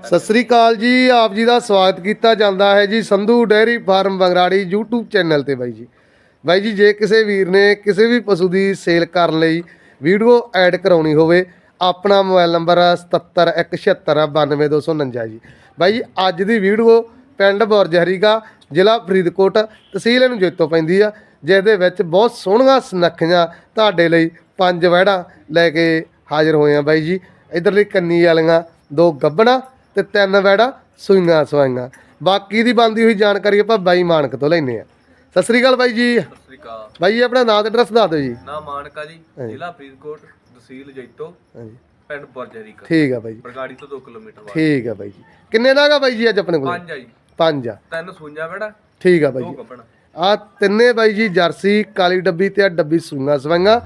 ਸਤਿ ਸ੍ਰੀ ਅਕਾਲ ਜੀ, ਆਪ ਜੀ ਦਾ ਸਵਾਗਤ ਕੀਤਾ ਜਾਂਦਾ ਹੈ ਜੀ Sandhu dairy farm Bangrari YouTube channel ਤੇ ਬਾਈ ਜੀ। ਬਾਈ ਜੀ, ਜੇ ਕਿਸੇ ਵੀਰ ਨੇ ਕਿਸੇ ਵੀ ਪਸ਼ੂ ਦੀ ਸੇਲ ਕਰਨ ਲਈ ਵੀਡੀਓ ਐਡ ਕਰਾਉਣੀ ਹੋਵੇ, ਆਪਣਾ ਮੋਬਾਈਲ ਨੰਬਰ 7717692249 ਜੀ। ਬਾਈ ਜੀ, ਅੱਜ ਦੀ ਵੀਡੀਓ ਪਿੰਡ ਬੁਰਜਹਰੀਗਾ, ਜ਼ਿਲ੍ਹਾ ਫਰੀਦਕੋਟ, ਤਹਿਸੀਲ ਨੂੰ ਜੇਤੋਂ ਪੈਂਦੀ ਆ, ਜਿਹਦੇ ਵਿੱਚ ਬਹੁਤ ਸੋਹਣੀਆਂ ਸੁਨੱਖੀਆਂ ਤੁਹਾਡੇ ਲਈ ਪੰਜ ਵਹਿੜਾਂ ਲੈ ਕੇ ਹਾਜ਼ਰ ਹੋਏ ਆ ਬਾਈ ਜੀ। ਇਧਰਲੀ ਕੰਨੀ ਵਾਲੀਆਂ ਦੋ ਗੱਬਣਾ ਤੇ ਤਿੰਨ ਵਹਿੜਾਂ ਸੂਈਆਂ ਸਵਾਈਆਂ। ਬਾਕੀ ਦੀ ਬੰਦੀ ਹੋਈ ਜਾਣਕਾਰੀ ਆਪਾਂ ਬਾਈ ਮਾਨਕ ਤੋਂ ਲੈਨੇ ਆ ਸਤਿ ਸ੍ਰੀ ਅਕਾਲ ਬਾਈ ਜੀ। ਸਤਿ ਸ੍ਰੀ ਅਕਾਲ। ਬਾਈ ਜੀ ਆਪਣਾ ਨਾਮ ਤੇ ਐਡਰੈਸ ਦੱਸ ਦਿਓ ਜੀ। ਨਾ ਮਾਨਕਾ ਜੀ ਜ਼ਿਲ੍ਹਾ ਫਰੀਦਕੋਟ ਤਹਿਸੀਲ ਜੈਤੋ ਹਾਂਜੀ। ਪਿੰਡ ਬਰਜਰੀ ਕਾ ਠੀਕ ਆ ਬਾਈ ਜੀ। ਬਰਗਾੜੀ ਤੋਂ 2 ਕਿਲੋਮੀਟਰ ਬਾਅਦ। ਠੀਕ ਆ ਬਾਈ ਜੀ। ਕਿੰਨੇ ਨਾਗਾ ਬਾਈ ਜੀ ਅੱਜ ਆਪਣੇ ਕੋਲ? ਪੰਜ ਆ ਜੀ। ਪੰਜ ਆ। ਤਿੰਨ ਸੂਈਆਂ ਬੜਾ ਠੀਕ ਆ ਬਾਈ ਜੀ। ਆ ਤਿੰਨੇ ਬਾਈ ਜੀ ਜਰਸੀ ਕਾਲੀ ਡੱਬੀ ਤੇ ਆ ਡੱਬੀ ਸੂਈਆਂ ਸਵਾਈਆਂ।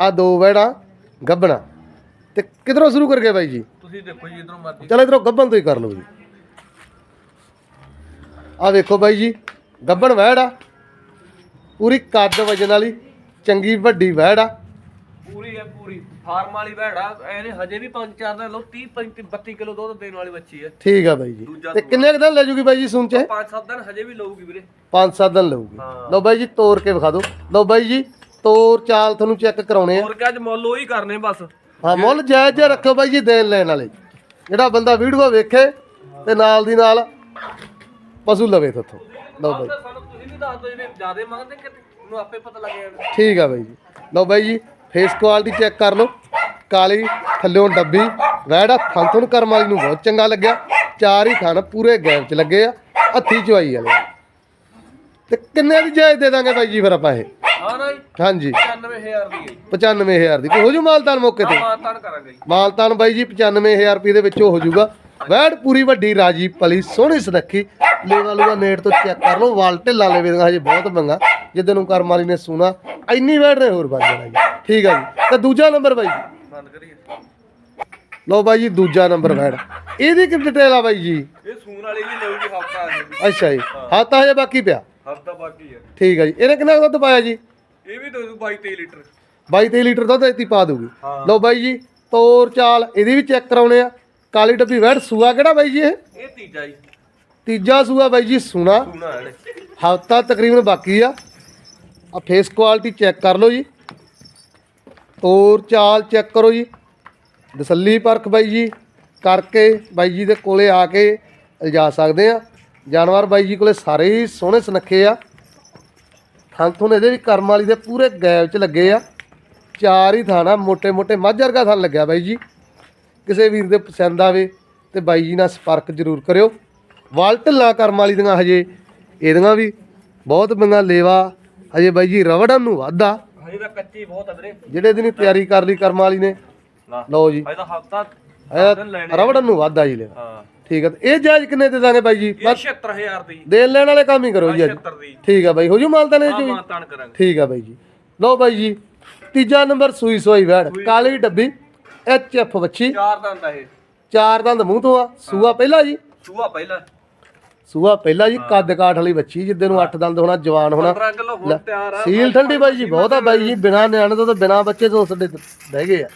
ਆ ਦੋ ਵਹਿੜਾਂ ਗੱਬਣਾ। ਤੇ ਕਿਧਰੋਂ ਸ਼ੁਰੂ ਕਰ ਗਏ ਬਾਈ ਜੀ? ਤੁਸੀਂ ਦੇਖੋ ਜੀ ਇਧਰੋਂ ਮਰਜ਼ੀ ਚਲ ਇਧਰੋਂ ਗੱਬਣ ਤੋਂ ਹੀ ਕਰ ਲਓ ਜੀ। ਆ ਵੇਖੋ ਬਾਈ ਜੀ ਗੱਬਣ ਵਹਿੜ ਆ। ਪੂਰੀ ਕੱਦ ਵਜਨ ਵਾਲੀ ਚੰਗੀ ਵੱਡੀ ਵਹਿੜ ਆ। ਪੂਰੀ ਹੈ ਪੂਰੀ ਫਾਰਮ ਵਾਲੀ ਭੈੜਾ ਇਹਨੇ ਹਜੇ ਵੀ 5-4 ਦਿਨ ਲੋ 30 35 32 ਕਿਲੋ ਦੁੱਧ ਦੇਣ ਵਾਲੀ ਬੱਚੀ ਹੈ। ਠੀਕ ਆ ਬਾਈ ਜੀ। ਦੂਜਾ ਤੇ ਕਿੰਨੇ ਕੁ ਦਿਨ ਲੈ ਜੂਗੀ ਬਾਈ ਜੀ ਸੂਨ ਚ? 5-7 ਦਿਨ ਹਜੇ ਵੀ ਲਊਗੀ ਵੀਰੇ। 5-7 ਦਿਨ ਲਊਗੀ। ਹਾਂ। ਲਓ ਬਾਈ ਜੀ ਤੋੜ ਕੇ ਵਿਖਾ ਦਿਓ। ਲਓ ਬਾਈ ਜੀ ਤੋੜ ਚਾਲ ਤੁਹਾਨੂੰ ਚੈੱਕ ਕਰਾਉਣੇ ਆ। ਹੋਰ ਕਿ ਅੱਜ ਮੁੱਲ ਉਹੀ ਕਰਨੇ ਬਸ। ਹਾਂ ਮੁੱਲ ਜਾਇਜ਼ ਜਿਹਾ ਰੱਖਿਓ ਬਾਈ ਜੀ ਦੇਣ ਲੈਣ ਵਾਲੇ। ਜਿਹੜਾ ਬੰਦਾ ਵੀਡੀਓ ਵੇਖੇ ਤੇ ਨਾਲ ਦੀ ਨਾਲ ਪਸ਼ੂ ਲਵੇ ਥੋਥੋਂ ਲਓ ਬਾਈ। ਤਾਂ ਸਾਨੂੰ ਤੁਸੀਂ ਵੀ ਦੱਸ ਦਿਓ ਜਿਵੇਂ ਜ਼ਿਆਦਾ ਮੰਗਦੇ ਕਿ ਨੂੰ ਆਪੇ ਪਤਾ ਲੱਗ ਜਾਣਾ ਠੀਕ ਆ ਬਾਈ ਜੀ। ਲਓ ਬਾਈ ਜੀ ਫੇਸ ਕੁਆਲਿਟੀ ਚੈੱਕ ਕਰ ਲਓ। ਕਾਲੀ ਥੱਲਿਓਂ ਡੱਬੀ ਵੈੜਾ ਥਣ ਥਣ ਕਰਮ ਵਾਲੀ ਨੂੰ ਬਹੁਤ ਚੰਗਾ ਲੱਗਿਆ। ਚਾਰ ਹੀ ਥਣ ਪੂਰੇ ਗੈਪ 'ਚ ਲੱਗੇ ਆ ਹੱਥੀ ਚਵਾਈ ਵਾਲੇ। ਤੇ ਕਿੰਨੇ ਦੀ ਜਾਇਜ਼ ਦੇ ਦਾਂਗੇ ਬਾਈ ਜੀ ਫਿਰ ਆਪਾਂ ਇਹ? ਹਾਂ ਨਾ ਜੀ। ਹਾਂਜੀ। 95000 ਦੀ ਹੈ ਜੀ। 95000 ਦੀ ਹੋ ਜੂ ਮਾਲਤਾਨ ਮੌਕੇ ਤੇ। ਕਰਾਂਗੇ ਜੀ। ਮਾਲਤਾਨ ਬਾਈ ਜੀ 95000 ਰੁਪਏ ਦੇ ਵਿੱਚੋਂ ਹੋ ਜਾਊਗਾ। ਵੈੜ ਪੂਰੀ ਵੱਡੀ ਰਾਜੀ ਪਲੀ ਸੋਹਣੀ ਸੁਨੱਖੀ ਲੇਵਾ ਲੂਗਾ ਨੇੜ ਤੋਂ ਚੈੱਕ ਕਰ ਲਓ ਵਾਲ ਢਿੱਲਾ ਲੇਵੇ ਦਾ ਹਜੇ ਬਹੁਤ ਮੰਗਾ। ਜਿੱਦਨ ਨੂੰ ਕਰਮ ਵਾਲੀ ਨੇ ਸੁਣਾ ਇੰਨੀ ਵੈੜ ਨੇ ਹੋਰ ਬਣ ਜਾਣਾ ਜੀ। ਠੀਕ ਆ ਜੀ। ਤੇ ਦੂਜਾ ਨੰਬਰ ਬਾਈ ਜੀ। ਬੰਦ ਕਰੀਏ। ਲਓ ਬਾਈ ਜੀ ਦੂਜਾ ਨੰਬਰ ਵੈੜ। ਇਹਦੀ ਕੀ ਡਿਟੇਲ ਆ ਬਾਈ ਜੀ? ਇਹ ਸੂਨ ਵਾਲੀ ਹਫਤਾ ਆ ਜੀ ਅੱਛਾ ਜੀ। ਹਾਂ ਤਾਂ ਹਜੇ ਬਾਕੀ ਪਿਆ? ਹਫਤਾ ਬਾਕੀ ਹੈ ਠੀਕ ਆ ਜੀ। ਇਹਨੇ ਕਿੰਨਾ ਕੁ ਦੁੱਧ ਪਾਇਆ ਜੀ? ਇਹ ਵੀ ਦੋ 22 23 ਲੀਟਰ। 22 23 ਲੀਟਰ ਦੁੱਧ ਇੱਥੇ ਪਾ ਦੂਗੀ। ਲਓ ਬਾਈ ਜੀ ਤੋਰ ਚਾਲ ਇਹਦੀ ਵੀ ਚੈੱਕ ਕਰਾਉਣੇ ਆ। ਕਾਲੀ ਡੱਬੀ ਵੈੜ ਸੂਆ ਕਿਹੜਾ ਬਾਈ ਜੀ ਇਹ? ਇਹ ਤੀਜਾ ਜੀ। ਤੀਜਾ ਸੂਆ ਬਾਈ ਜੀ ਸੂਣਾ। ਹੈ ਹਫਤਾ ਤਕਰੀਬਨ ਬਾਕੀ ਆ। ਆ ਫੇਸ ਕੁਆਲਿਟੀ ਚੈੱਕ ਕਰ ਲਓ ਜੀ। ਤੋਰ ਚਾਲ ਚੈੱਕ ਕਰੋ ਜੀ। ਦਸੱਲੀ ਪਰਖ ਬਾਈ ਜੀ ਕਰਕੇ ਬਾਈ ਜੀ ਦੇ ਕੋਲੇ ਆ ਕੇ ਲਿਜਾ ਸਕਦੇ ਆ। ਜਾਨਵਰ ਬਾਈ ਜੀ ਕੋਲੇ ਸਾਰੇ ਹੀ ਸੋਹਣੇ ਸੁਨੱਖੇ ਆ। ਥਣ ਥੁਣ ਇਹਦੇ ਵੀ ਕਰਮ ਵਾਲੀ ਦੇ ਪੂਰੇ ਗੈਬ ਚ ਲੱਗੇ ਆ। ਚਾਰ ਹੀ ਥਾਣਾ ਮੋਟੇ ਮੋਟੇ ਮਾਝਰ ਦਾ ਥਾਣ ਲੱਗਿਆ ਬਾਈ ਜੀ। ਕਿਸੇ ਵੀਰ ਦੇ ਪਸੰਦ ਆਵੇ ਤੇ ਬਾਈ ਜੀ ਨਾਲ ਸੰਪਰਕ ਜ਼ਰੂਰ ਕਰਿਓ। ਵਾਲ ਢਿੱਲਾ ਕਰਮ ਵਾਲੀ ਦੀਆਂ ਹਜੇ ਇਹਦੀਆਂ ਵੀ ਬਹੁਤ ਬੰਦਾ ਲੇਵਾ ਹਜੇ ਬਾਈ ਜੀ ਰਵੜਨ ਨੂੰ ਵਾਧਾ। ਜਿਹੜੇ ਦਿਨ ਤਿਆਰੀ ਕਰ ਲਈ ਕਰਮ ਵਾਲੀ ਨੇ। ਲਓ ਜੀ। ਰਵੜਨ ਨੂੰ ਵਾਧਾ ਜੀ ਲੈ ਹਾਂ। ਠੀਕ ਹੈ ਇਹ ਜਾਇਜ਼ ਕਿੰਨੇ ਦੇ ਦਾਂਗੇ ਬਾਈ ਜੀ? 76000 ਦੀ। ਦੇਣ ਲੈਣ ਵਾਲੇ ਕੰਮ ਹੀ ਕਰੋ ਜੀ ਅੱਜ। ਠੀਕ ਹੈ ਬਾਈ ਹੋ ਜੂ ਮਾਲਤਾਨ ਇਹ ਜੀ। ਠੀਕ ਹੈ ਬਾਈ ਜੀ। ਲਓ ਬਾਈ ਜੀ ਤੀਜਾ ਨੰਬਰ ਸੂਈ ਸੋਈ ਵੈੜ ਕਾਲੀ ਡੱਬੀ ਐਚ ਐਫ ਵੱਛੀ। ਚਾਰ ਦੰਦ ਆ ਇਹ। ਚਾਰ ਦੰਦ ਮੂੰਹ ਤੋਂ ਆ। ਸੂਆ ਪਹਿਲਾ ਜੀ। ਸੂਆ ਪਹਿਲਾ। ਸੂਆ ਪਹਿਲਾ ਜੀ ਕੱਦ ਕਾਠ ਵਾਲੀ ਬੱਚੀ ਜਿੱਦੇ ਨੂੰ ਅੱਠ ਦੰਦ ਹੋਣਾ ਜਵਾਨ ਹੋਣਾ। 15 ਕਿਲੋ ਹੁਣ ਤਿਆਰ ਆ। ਸੀਲ ਠੰਡੀ ਬਾਈ ਜੀ ਬਹੁਤ ਆ ਬਾਈ ਜੀ ਬਿਨਾ ਨਿਆਣੇ ਤੋਂ ਤਾਂ ਬਿਨਾ ਬੱਚੇ ਤੋਂ ਸਾਡੇ ਬਹਿ ਗਏ ਆ।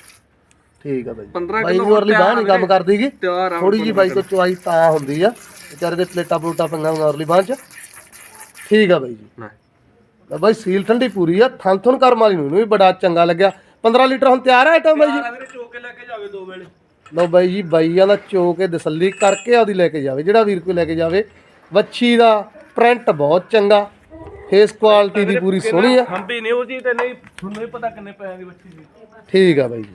ਠੀਕ ਆ ਬਾਈ 15 ਬਾਈ ਨੂੰ ਅਰਲੀ ਬਾਹ ਨਹੀਂ ਕੰਮ ਕਰਦੀਗੀ ਤਿਆਰ ਆ ਥੋੜੀ ਜੀ ਬਾਈ ਤੋਂ ਚੁਆਈ ਤਾਂ ਹੁੰਦੀ ਆ। ਵਿਚਾਰੇ ਦੇ ਪਲੇਟਾਂ ਪਲੂਟਾਂ ਪੰਗਾ ਅਰਲੀ ਬਾਹ ਚ। ਠੀਕ ਆ ਬਾਈ ਜੀ। ਬਾਈ ਸੀਲ ਠੰਡੀ ਪੂਰੀ ਆ ਥਣ ਥਣ ਕਰਮ ਵਾਲੀ ਨੂੰ ਵੀ ਬੜਾ ਚੰਗਾ ਲੱਗਿਆ। 15 ਲੀਟਰ ਹੁਣ ਤਿਆਰ ਆ ਆਈਟਮ ਬਾਈ ਜੀ? ਵੀਰੇ ਚੋਕ ਕੇ ਲੈ ਕੇ ਜਾਵੇ ਦੋ ਵੇਲੇ। ਲਓ ਬਾਈ ਜੀ ਬਾਈਆਂ ਦਾ ਚੋ ਕੇ ਦਸੱਲੀ ਕਰਕੇ ਉਹਦੀ ਲੈ ਕੇ ਜਾਵੇ ਜਿਹੜਾ ਵੀਰ ਕੋਈ ਲੈ ਕੇ ਜਾਵੇ। ਵੱਛੀ ਦਾ ਪ੍ਰਿੰਟ ਬਹੁਤ ਚੰਗਾ ਫੇਸ ਕੁਆਲਿਟੀ ਦੀ ਪੂਰੀ ਸੋਹਣੀ ਆ। ਹੰਬੀ ਨਹੀਂ ਉਹਦੀ ਤੇ ਨਹੀਂ ਤੁਹਾਨੂੰ ਵੀ ਪਤਾ ਕਿੰਨੇ ਪੈਸੇ ਦੀ ਬੱਚੀ ਸੀ ਠੀਕ ਆ ਬਾਈ ਜੀ।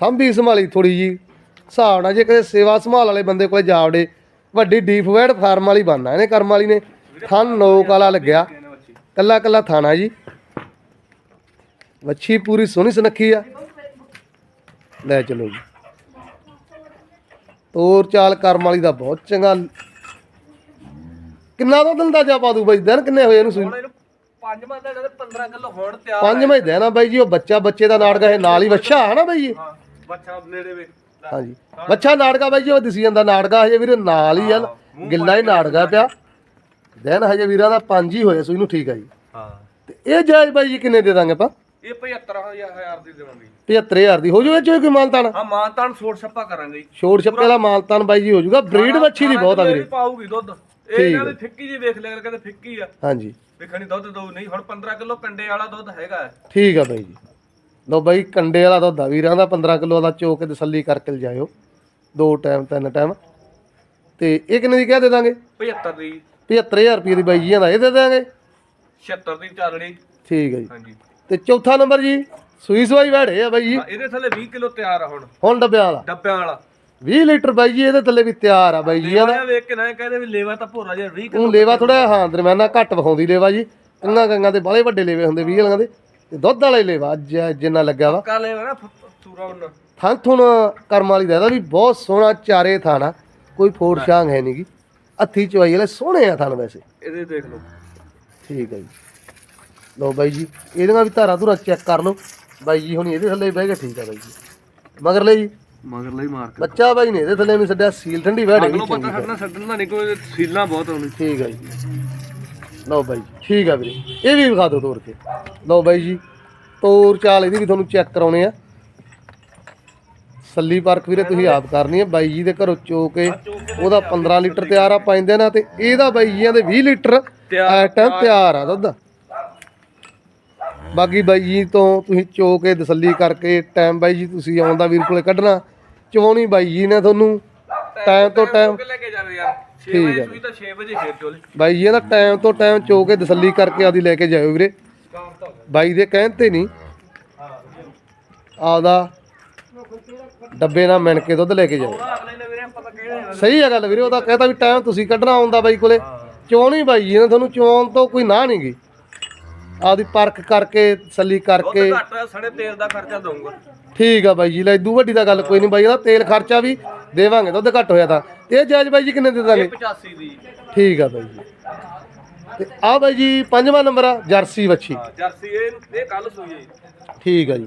ਸੰਭੀ ਸੰਭਾਲੀ ਥੋੜੀ ਜੀ। ਹਿਸਾਬ ਨਾਲ ਜੇ ਕਦੇ ਸੇਵਾ ਸੰਭਾਲ ਵਾਲੇ ਬੰਦੇ ਕੋਲੇ ਜਾਵੜੇ ਵੱਡੀ ਡੀਪ ਵੈਡ ਫਾਰਮ ਵਾਲੀ ਬਣਨਾ ਇਹਨੇ ਕਰਮ ਵਾਲੀ ਨੇ। ਥਣ ਨੋਕ ਵਾਲਾ ਲੱਗਿਆ। ਕੱਲਾ ਕੱਲਾ ਥਾਣਾ ਜੀ। ਵੱਛੀ ਪੂਰੀ ਸੋਹਣੀ ਸੁਨੱਖੀ ਆ। ਲੈ ਚਲੋ ਜੀ। ਤੋਰ ਚਾਲ ਕਰਮ ਵਾਲੀ ਦਾ ਬਹੁਤ ਚੰਗਾ। ਕਿੰਨਾ ਦਾ ਦਿਨ ਦਾ ਜਾ ਪਾ ਦੂ ਬਾਈ? ਦਿਨ ਕਿੰਨੇ ਹੋਏ ਇਹਨੂੰ ਸੂਈ? ਪੰਜ ਮਹੀਨੇ ਦਾ 15 ਕਿਲੋ ਹੁਣ ਤਿਆਰ ਪੰਜ ਮਹੀਨੇ ਦੇਣਾ ਬਾਈ ਜੀ ਉਹ ਬੱਚਾ ਬੱਚੇ ਦਾ ਨਾਟਕਾ ਇਹ ਨਾਲ ਹੀ ਵੱਛਾ ਹੈ ਨਾ ਬਾਈ ਜੀ? ਹਾਂ ਬੱਚਾ ਨੇੜੇ ਵੇ। ਹਾਂਜੀ। ਬੱਚਾ ਨਾਟਕਾ ਬਾਈ ਜੀ ਉਹ ਦਿਸੀ ਜਾਂਦਾ ਨਾਟਕਾ ਹਜੇ ਵੀਰੇ ਨਾਲ ਹੀ ਆ। ਗਿੱਲਾ ਹੀ ਨਾਟਕਾ ਪਿਆ। ਦਿਨ ਹਜੇ ਵੀਰਾਂ ਦਾ ਪੰਜ ਹੀ ਹੋਏ ਸੋ ਇਹਨੂੰ ਠੀਕ ਆ ਜੀ। ਹਾਂ। ਤੇ ਇਹ ਜਾਇਜ਼ ਬਾਈ ਜੀ ਕਿੰਨੇ ਦੇ ਦਾਂਗੇ ਆਪਾਂ? ਇਹ 75000 ਦੀ ਦੇਵਾਂਗੇ। 75000 ਦੀ। ਹੋ ਜੂ ਇਹ ਚੋਂ ਕੋਈ ਮਾਲਤਾਨ ਹਾਂ ਮਾਨਤਾਨ ਸੋੜ ਛੱਪਾ ਕਰਾਂਗੇ ਜੀ। ਛੋੜ ਛੱਪੇ ਵਾਲਾ ਮਾਲਤਾਨ ਬਾਈ ਜੀ ਹੋ ਜੂਗਾ। ਬਰੀਡ ਵੱਛੀ ਦੀ ਬਹੁਤ ਆ ਵੀਰੇ। ਪਾਊਗੀ ਦੁੱਧ। ਇਹ ਨਾ ਵੀ ਫਿੱਕੀ ਜੀ ਵੇਖ ਲਿਆ ਕਹਿੰਦੇ ਫਿੱਕੀ ਆ। ਹਾਂਜੀ। ਵੇਖਣੀ ਦੁੱਧ ਦੋ ਨਹੀਂ ਹੁਣ 15 ਕਿਲੋ ਕੰਡੇ ਵਾਲਾ ਦੁੱਧ ਹੈਗਾ ਹੈ। ਠੀਕ ਆ ਬਾਈ ਜੀ। ਲਓ ਬਾਈ ਕੰਡੇ ਵਾਲਾ ਦੁੱਧ ਆ। ਵੀਰਾਂ ਦਾ 15 ਕਿਲੋ ਦਾ ਚੋ ਕੇ ਤਸੱਲੀ ਕਰਕੇ ਲਿਜਾਇਓ। ਦੋ ਟਾਈਮ ਤਿੰਨ ਟਾਈਮ। ਤੇ ਇਹ ਕਿੰਨੇ ਦੀ ਕਹਿ ਦੇ ਦਾਂਗੇ? 75 ਦੀ। 75000 ਰੁਪਏ ਦੀ ਬਾਈ ਜੀਆਂ ਦਾ ਇਹ ਦੇ ਦਾਂਗੇ 76 ਦੀ ਚੱਲਣੀ। ਠੀਕ ਹੈ ਜੀ। ਹਾਂਜੀ। ਤੇ ਚੌਥਾ ਨੰਬਰ ਜੀ ਸੂਈ ਸਵਾਈ ਵਾੜੇ ਆ ਬਾਈ ਜੀ। ਹਾਂ, ਇਹਦੇ ਥੱਲੇ 20 ਕਿਲੋ ਤਿਆਰ ਆ ਹੁਣ। ਹੁਣ ਡੱਬਿਆਂ ਵਾਲਾ। ਡੱਬਿਆਂ ਵਾਲਾ। 20 ਲੀਟਰ ਬਾਈ ਜੀ ਇਹਦੇ ਥੱਲੇ ਵੀ ਤਿਆਰ ਆ ਬਾਈ ਜੀਆਂ ਦਾ ਇਹ ਵੇਖ ਕੇ ਨਾ ਇਹ ਕਹਿੰਦੇ ਵੀ ਲੇਵਾ ਤਾਂ ਭੋਰਾ ਜਿਹਾ 20 ਕਿਲੋ ਉਹ ਲੇਵਾ ਥੋੜਾ ਹਾਂ ਦਰਮਿਆਨਾ ਘੱਟ ਵਿਖਾਉਂਦੀ ਲੇਵਾ ਜੀ। ਕੰਗਾ ਕੰਗਾ ਦੇ ਬਾਲੇ ਵੱਡੇ ਲੇਵੇ ਹੁੰਦੇ 20 ਵਾਲਿਆਂ ਦੇ। ਤੇ ਦੁੱਧ ਵਾਲੇ ਲੇਵਾ ਜ- ਜਿੰਨਾ ਲੱਗਾ ਵਾ। ਕਾ ਲੇਵਾ ਨਾ ਸੂਰਾ ਉਹਨਾਂ ਥਣ ਥੁਣ ਕਰਮ ਵਾਲੀ ਦਾ ਇਹਦਾ ਵੀ ਬਹੁਤ ਸੋਹਣਾ ਚਾਰੇ ਥਾਣਾ। ਕੋਈ ਫੋੜ ਸ਼ਾਂਗ ਹੈ ਨਹੀਂਗੀ ਹੱਥੀ ਚਵਾਈ ਵਾਲੇ ਸੋਹਣੇ ਆ ਥਣ ਵੈਸੇ। ਇਹਦੇ ਦੇਖ ਲਓ। ਠੀਕ ਹੈ ਜੀ। ਲਓ ਬਾਈ ਜੀ ਇਹਦੀਆਂ ਵੀ ਧਾਰਾ ਧੁਰਾ ਚੈੱਕ ਕਰ ਲਓ। ਬਾਈ ਜੀ ਹੁਣ ਇਹਦੇ ਥੱਲੇ ਬਹਿ ਕੇ ਠੀਕ ਆ ਬਾਈ ਜੀ। ਮਗਰ ਲੈ ਜੀ ਮਗਰ ਲਈ ਮਾਰ ਕੇ। ਬੱਚਾ ਬਾਈ ਨੇ ਇਹਦੇ ਥੱਲੇ ਨੂੰ ਛੱਡਿਆ ਸੀਲ ਠੰਡੀ ਵੀ ਅਗਲੋ ਪਤਾ ਛੱਡਣਾ ਛੱਡਣ ਦਾ ਨਹੀਂ ਕੋਈ ਸੀਲਾਂ ਬਹੁਤ ਆਉਣੀ ਠੀਕ ਹੈ ਜੀ। ਲਓ ਬਾਈ ਜੀ, ਠੀਕ ਆ ਵੀਰੇ। ਇਹ ਵੀ ਵਿਖਾ ਦਿਓ ਤੋੜ ਕੇ। ਲਓ ਬਾਈ ਜੀ ਤੋਰ ਚਾਲ ਇਹਦੀ ਵੀ ਤੁਹਾਨੂੰ ਚੈੱਕ ਕਰਾਉਣੇ ਆ। ਸੱਲੀ ਪਾਰਕ ਵੀਰੇ ਤੁਸੀਂ ਆਪ ਕਰਨੀ ਹੈ। ਬਾਈ ਜੀ ਦੇ ਘਰੋਂ ਚੋ ਕੇ ਉਹਦਾ 15 ਲੀਟਰ ਤਿਆਰ ਆ ਪੈਂਦੇ ਨਾ ਤੇ ਇਹਦਾ ਬਾਈ ਜੀਆਂ ਦੇ 20 ਲੀਟਰ ਟਾਈਮ ਤਿਆਰ। ਆ ਦੁੱਧ। ਬਾਕੀ ਬਾਈ ਜੀ ਤੋਂ ਤੁਸੀਂ ਚੋ ਕੇ ਤਸੱਲੀ ਕਰਕੇ ਟਾਈਮ ਬਾਈ ਜੀ ਤੁਸੀਂ ਆਉਂਦਾ ਵੀਰ ਕੋਲੇ ਕੱਢਣਾ। ਚਵਾਉਣੀ ਬਾਈ ਜੀ ਨੇ ਤੁਹਾਨੂੰ। ਟਾਈਮ ਤੋਂ ਟਾਈਮ ਲੈ ਕੇ ਜਾਵੇ ਯਾਰ 6 ਠੀਕ ਵਜੇ ਹੈ। ਸੂਈ ਤਾਂ 6 ਵਜੇ ਫੇਰ ਚੋਲੇ ਬਾਈ ਜੀ ਇਹਦਾ ਟਾਈਮ ਤੋਂ ਟਾਈਮ ਚੋ ਕੇ ਤਸੱਲੀ ਕਰਕੇ ਆਦੀ ਲੈ ਕੇ ਜਾਇਓ ਵੀਰੇ। ਬਾਈ ਦੇ ਕਹਿਣ ਤੇ ਨਹੀਂ। ਆਪਦਾ ਡੱਬੇ ਨਾਲ ਮਿਣ ਕੇ ਦੁੱਧ ਲੈ ਕੇ ਜਾਓ। ਸਹੀ ਹੈ ਗੱਲ ਵੀਰੇ ਉਹਦਾ ਕਹਿੰਦਾ ਵੀ ਟਾਈਮ ਤੁਸੀਂ ਕੱਢਣਾ ਆਉਂਦਾ ਬਾਈ ਕੋਲੇ। ਚੋਣੀ ਬਾਈ ਜੀ ਨੇ ਤੁਹਾਨੂੰ ਚੋਣ ਤੋਂ ਕੋਈ ਨਾ ਨਹੀਂਗੀ ਆਪਦੀ ਪਰਖ ਕਰਕੇ ਤਸੱਲੀ ਕਰਕੇ। ਦੁੱਧ ਘੱਟ ਸੜੇ ਤੇਲ ਦਾ ਖਰਚਾ ਦਊਂਗਾ। ਠੀਕ ਆ ਬਾਈ ਜੀ ਲੈ ਇਦੂ ਵੱਡੀ ਦਾ ਗੱਲ ਕੋਈ ਨਹੀਂ ਬਾਈ ਇਹਦਾ ਤੇਲ ਖਰਚਾ ਵੀ ਦੇਵਾਂਗੇ ਦੁੱਧ ਘੱਟ ਹੋਇਆ ਤਾਂ। ਤੇ ਇਹ ਜਾਇਜ਼ ਬਾਈ ਜੀ ਕਿੰਨੇ ਦੇ ਦਾਂਗੇ 85 ਦੀ। ਠੀਕ ਆ ਬਾਈ ਜੀ। ਤੇ ਆ ਬਾਈ ਜੀ ਪੰਜਵਾਂ ਨੰਬਰ ਆ ਜਰਸੀ ਵੱਛੀ। ਜਰਸੀ ਇਹ ਇਹ ਕੱਲ ਸੂਈ। ਠੀਕ ਆ ਜੀ।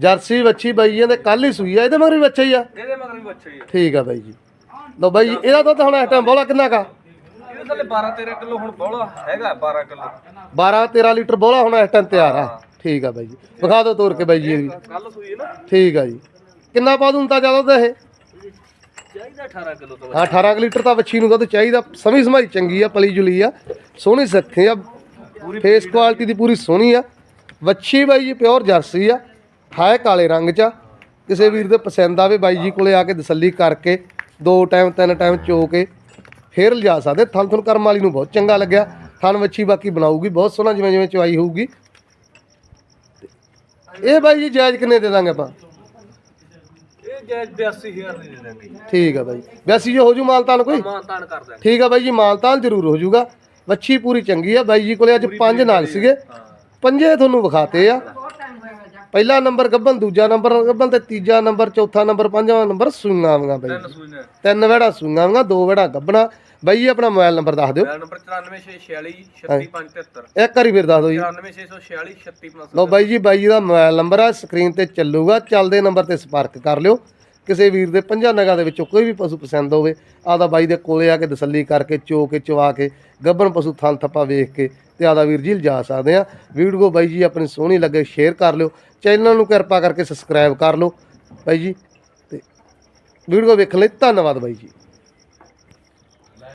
ਜਰਸੀ ਵੱਛੀ ਬਾਈ ਜੀ ਦੇ ਕੱਲ ਹੀ ਸੂਈ ਆ ਇਹਦੇ ਮਗਰ ਵੀ ਬੱਚਾ ਹੀ ਆ? ਇਹਦੇ ਮਗਰ ਵੀ ਬੱਚੇ ਹੀ ਆ। ਠੀਕ ਆ ਬਾਈ ਜੀ। ਲਓ ਬਾਈ ਜੀ ਇਹਦਾ ਦੁੱਧ ਹੁਣ ਇਸ ਟਾਈਮ ਬੋਲਾ ਕਿੰਨਾ ਕਾ ਇਹਦੇ ਥੱਲੇ 12 13 ਕਿਲੋ ਹੁਣ ਬੋਲਾ ਹੈਗਾ 12 ਕਿਲੋ। 12 13 ਲੀਟਰ ਬੋਲਾ ਹੁਣ ਇਸ ਟਾਈਮ ਤਿਆਰ ਆ। ਠੀਕ ਆ ਬਾਈ ਜੀ ਵਿਖਾ ਦਿਓ ਤੋਰ ਕੇ ਬਾਈ ਜੀ ਇਹ ਵੀ ਕੱਲ ਸੂਈ ਨਾ। ਠੀਕ ਆ ਜੀ। ਕਿੰਨਾ ਪਾ ਦੂੰ ਤਾਂ ਜ਼ਿਆਦਾ ਦੁੱਧ ਇਹ? ਚਾਹੀਦਾ 18 ਕਿਲੋ ਤੋਂ ਹਾਂ 18 ਕੁ ਲੀਟਰ ਤਾਂ ਵੱਛੀ ਨੂੰ ਦੁੱਧ ਚਾਹੀਦਾ ਸਮੀ ਸਮਾਈ ਚੰਗੀ ਆ ਪਲੀ ਜੁਲੀ ਆ ਸੋਹਣੀ ਸੱਖੇ ਆ ਫੇਸ ਕੁਆਲਿਟੀ ਦੀ ਪੂਰੀ ਸੋਹਣੀ ਆ। ਵੱਛੀ ਬਾਈ ਜੀ ਪਿਓਰ ਜਰਸੀ ਆ। ਹੈ ਕਾਲੇ ਰੰਗ ਚ। ਕਿਸੇ ਵੀਰ ਦੇ ਪਸੰਦ ਆਵੇ ਬਾਈ ਜੀ ਕੋਲੇ ਆ ਕੇ ਤਸੱਲੀ ਕਰਕੇ ਦੋ ਟਾਈਮ ਤਿੰਨ ਟਾਈਮ ਚੋ ਕੇ ਫੇਰ ਲਿਜਾ ਸਕਦੇ। ਥਣ ਥਣ ਕਰਮ ਵਾਲੀ ਨੂੰ ਬਹੁਤ ਚੰਗਾ ਲੱਗਿਆ। ਥਣ ਵੱਛੀ ਬਾਕੀ ਬਣਾਊਗੀ ਬਹੁਤ ਸੋਹਣਾ ਜਿਵੇਂ ਜਿਵੇਂ ਚਵਾਈ ਹੋਊਗੀ। ਇਹ ਬਾਈ ਜੀ ਜਾਇਜ਼ ਕਿੰਨੇ ਦੇ ਦਾਂਗੇ ਆਪਾਂ? ਇਹ ਜੈਜ 82000 ਦੀ ਦਾਂਗੇ। ਠੀਕ ਆ ਬਾਈ। ਵੈਸੇ ਜੋ ਹੋ ਜੂ ਕੋਈ? ਕਰ ਦਾਂਗੇ। ਠੀਕ ਆ ਬਾਈ ਜੀ ਮਾਲਤਾਨ ਜ਼ਰੂਰ ਹੋ ਜਾਊਗਾ ਵੱਛੀ ਪੂਰੀ ਚੰਗੀ ਆ। ਬਾਈ ਜੀ ਕੋਲੇ ਅੱਜ ਪੰਜ ਨਾਗ ਸੀਗੇ। ਪੰਜੇ ਤੁਹਾਨੂੰ ਵਿਖਾਤੇ ਆ। ਪਹਿਲਾ ਨੰਬਰ ਗੱਬਨ ਦੂਜਾ ਨੰਬਰ ਗੱਬਨ ਤੇ ਤੀਜਾ ਨੰਬਰ ਚੌਥਾ ਨੰਬਰ ਪੰਜਵਾਂ ਨੰਬਰ ਸੂਈਆਂ ਆਵਾਂਗਾ ਬਾਈ ਤਿੰਨ ਨੇ ਤਿੰਨ ਵੜਾ ਸੂਈਆਂ ਆਵਾਂਗਾ ਦੋ ਵੜਾ ਗੱਬਣਾ ਬਾਈ ਆਪਣਾ ਮੋਬਾਈਲ ਨੰਬਰ ਦੱਸ ਦਿਓ। ਨੰਬਰ 94646 36573 ਇੱਕ ਵਾਰੀ ਫਿਰ ਦੱਸ ਦਿਓ ਜੀ। 94646 36573 ਲਓ ਬਾਈ ਜੀ ਬਾਈ ਜੀ ਦਾ ਮੋਬਾਈਲ ਨੰਬਰ ਆ ਸਕਰੀਨ ਤੇ ਚੱਲੂਗਾ। ਚੱਲਦੇ ਨੰਬਰ ਤੇ ਸੰਪਰਕ ਕਰ ਲਿਓ। ਕਿਸੇ ਵੀਰ ਦੇ ਪੰਜਾਂ ਨਗਾਂ ਦੇ ਵਿੱਚੋਂ ਕੋਈ ਵੀ ਪਸ਼ੂ ਪਸੰਦ ਹੋਵੇ ਆਦਾ ਬਾਈ ਦੇ ਕੋਲੇ ਆ ਕੇ ਤਸੱਲੀ ਕਰਕੇ ਚੋ ਕੇ, ਚਵਾ ਕੇ, ਗੱਭਣ ਪਸ਼ੂ ਥਲ ਥੱਪਾ ਵੇਖ ਕੇ ਤੇ ਆਦਾ ਵੀਰ ਜੀ ਲਿਜਾ ਸਕਦੇ ਆ। ਵੀਡੀਓ ਬਾਈ ਜੀ, ਆਪਣੀ ਸੋਹਣੀ ਲੱਗੇ ਸ਼ੇਅਰ ਕਰ ਲਿਓ। ਚੈਨਲ ਨੂੰ ਕਿਰਪਾ ਕਰਕੇ ਸਬਸਕ੍ਰਾਈਬ ਕਰ ਲਓ ਬਾਈ ਜੀ। ਤੇ ਵੀਡੀਓ ਵੇਖਣ ਲਈ, ਧੰਨਵਾਦ ਬਾਈ ਜੀ।